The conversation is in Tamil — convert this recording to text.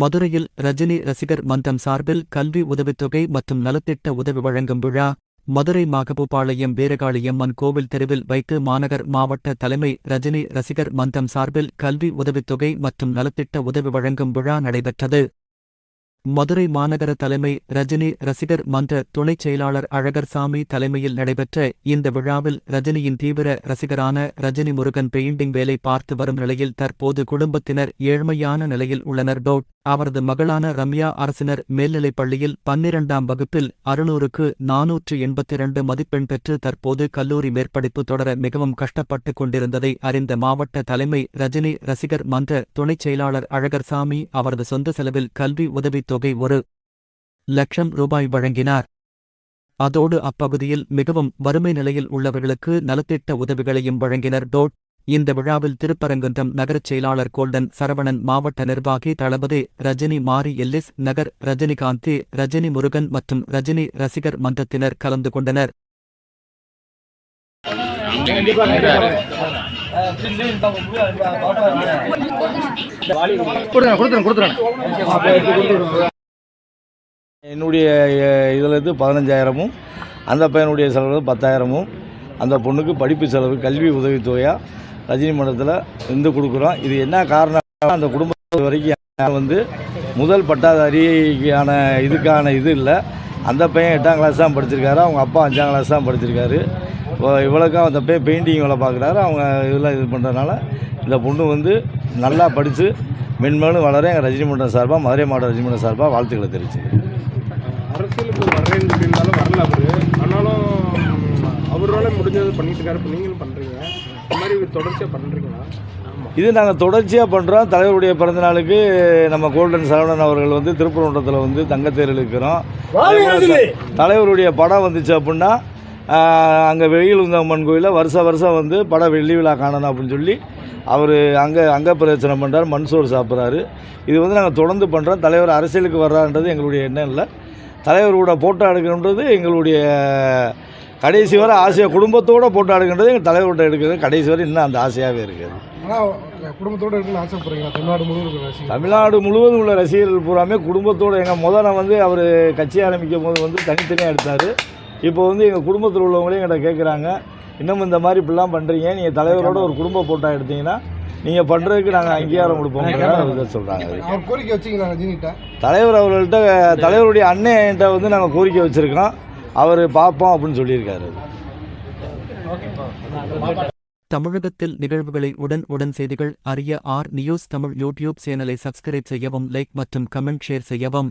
மதுரையில் ரஜினி ரசிகர் மன்றம் சார்பில் கல்வி உதவித்தொகை மற்றும் நலத்திட்ட உதவி வழங்கும் விழா மதுரை மாகபுபாளையம் வீரகாளியம்மன் கோவில் தெருவில் வைத்து மாநகர் மாவட்ட தலைமை ரஜினி ரசிகர் மன்றம் சார்பில் கல்வி உதவித்தொகை மற்றும் நலத்திட்ட உதவி வழங்கும் விழா நடைபெற்றது. மதுரை மாநகர தலைமை ரஜினி ரசிகர் மன்ற துணைச் செயலாளர் அழகர்சாமி தலைமையில் நடைபெற்ற இந்த விழாவில் ரஜினியின் தீவிர ரசிகரான ரஜினி முருகன் பெயிண்டிங் வேலை பார்த்து வரும் நிலையில் தற்போது குடும்பத்தினர் ஏழ்மையான நிலையில் உள்ளனர். டோட் அவரது மகளான ரம்யா அரசினர் மேல்நிலைப் பள்ளியில் பன்னிரண்டாம் வகுப்பில் அறுநூறுக்கு நானூற்று எண்பத்திரண்டு மதிப்பெண் பெற்று தற்போது கல்லூரி மேற்படிப்பு தொடர மிகவும் கஷ்டப்பட்டுக் கொண்டிருந்ததை அறிந்த மாவட்ட தலைமை ரஜினி ரசிகர் மன்ற துணைச் செயலாளர் அழகர்சாமி அவரது சொந்த செலவில் கல்வி உதவித் தொகை ஒரு லட்சம் ரூபாய் வழங்கினார். அதோடு அப்பகுதியில் மிகவும் வறுமை நிலையில் உள்ளவர்களுக்கு நலத்திட்ட உதவிகளையும் வழங்கினர். டோட் இந்த விழாவில் திருப்பரங்குன்றம் நகரச் செயலாளர் கோல்டன் சரவணன் மாவட்ட நிர்வாகி தளபதி ரஜினி மாரி எல்லிஸ் நகர் ரஜினிகாந்தி ரஜினி முருகன் மற்றும் ரஜினி ரசிகர் மன்றத்தினர் கலந்து கொண்டனர். என்னுடைய இதில் இருந்து பதினஞ்சாயிரமும் அந்த பையனுடைய செலவு பத்தாயிரமும் அந்த பொண்ணுக்கு படிப்பு செலவு கல்வி உதவித்தொகையாக ரஜினி மன்றத்தில் இருந்து கொடுக்குறோம். இது என்ன காரணம் அந்த குடும்ப வரைக்கும் வந்து முதல் பட்டாதாரிக்கான இதுக்கான இது இல்லை. அந்த பையன் எட்டாம் கிளாஸ் தான் படிச்சிருக்காரு அவங்க அப்பா அஞ்சாம் கிளாஸ் தான் படிச்சிருக்காரு. இப்போ இவ்வளோக்கும் அந்த பையன் பெயிண்டிங் வேலை பார்க்குறாரு அவங்க இதெல்லாம் இது பண்ணுறதுனால இந்த பொண்ணு வந்து நல்லா படித்து மென்மேலும் வளர எங்கள் ரஜினி மன்றம் சார்பாக மதுரை மாவட்ட ரஜினி மன்றம் சார்பாக வாழ்த்துக்களை தெரிவிச்சு அரசியலுக்கு வர்றேன்னு சொல்லியிருந்தாலும் வரல அவரு. ஆனாலும் அவரால் முடிஞ்சது பண்ணிட்டு இருக்காரு. இப்போ நீங்களும் பண்ணுறீங்க இந்த மாதிரி தொடர்ச்சியா பண்றீங்களா? இது நாங்கள் தொடர்ச்சியாக பண்ணுறோம் தலைவருடைய பிறந்த நாளுக்கு நம்ம கோல்டன் சரவணன் அவர்கள் வந்து திருப்பரங்குன்றத்தில் வந்து தங்கத்தேர் இழுக்கிறோம். தலைவருடைய படம் வந்துச்சு அப்படின்னா அங்கே வெயில் அம்மன் கோயிலில் வருஷ வருஷம் வந்து பட வெள்ளி விழா காணணும் அப்படின்னு சொல்லி அவர் அங்கே அங்க பிரச்சனை பண்ணுறாரு மண் சோறு சாப்பிட்றாரு. இது வந்து நாங்கள் தொடர்ந்து பண்ணுறோம் தலைவர் அரசியலுக்கு வர்றான்றது எங்களுடைய எண்ணம் இல்லை. தலைவரோட போட்டோ எடுக்கணுன்றது எங்களுடைய கடைசி வரை ஆசையாக குடும்பத்தோடு போட்டோ எடுக்கின்றது எங்கள் தலைவர்கிட்ட எடுக்கிறது. கடைசி வரை இன்னும் அந்த ஆசையாகவே இருக்குது. குடும்பத்தோட ஆசைப்படுறீங்களா தமிழ்நாடு முழுவதும் தமிழ்நாடு முழுவதும் உள்ள ரசிகர்கள் பூராமே குடும்பத்தோடு எங்கள் முதல்ல வந்து அவர் கட்சி ஆரம்பிக்கும் போது வந்து தனித்தனியாக எடுத்தார். இப்போ வந்து எங்கள் குடும்பத்தில் உள்ளவங்களே எங்கிட்ட கேட்குறாங்க இன்னும் இந்த மாதிரி இப்படிலாம் பண்ணுறீங்க நீங்கள் தலைவரோட ஒரு குடும்ப போட்டோ எடுத்தீங்கன்னா நீங்கள் பண்ணுறதுக்கு நாங்கள் அங்கீகாரம் கொடுப்போம். சொல்கிறாங்க கோரிக்கை வச்சிங்களா ரஜினிகிட்ட? தலைவர் அவர்கள்ட்ட தலைவருடைய அண்ணன்கிட்ட வந்து நாங்கள் கோரிக்கை வச்சுருக்கோம் அவர் பார்ப்போம் அப்படின்னு சொல்லியிருக்காரு. தமிழகத்தில் நிகழ்வுகளை உடன் உடன் செய்திகள் அறிய ஆர் நியூஸ் தமிழ் யூடியூப் சேனலை சப்ஸ்கிரைப் செய்யவும் லைக் மற்றும் கமெண்ட் ஷேர் செய்யவும்.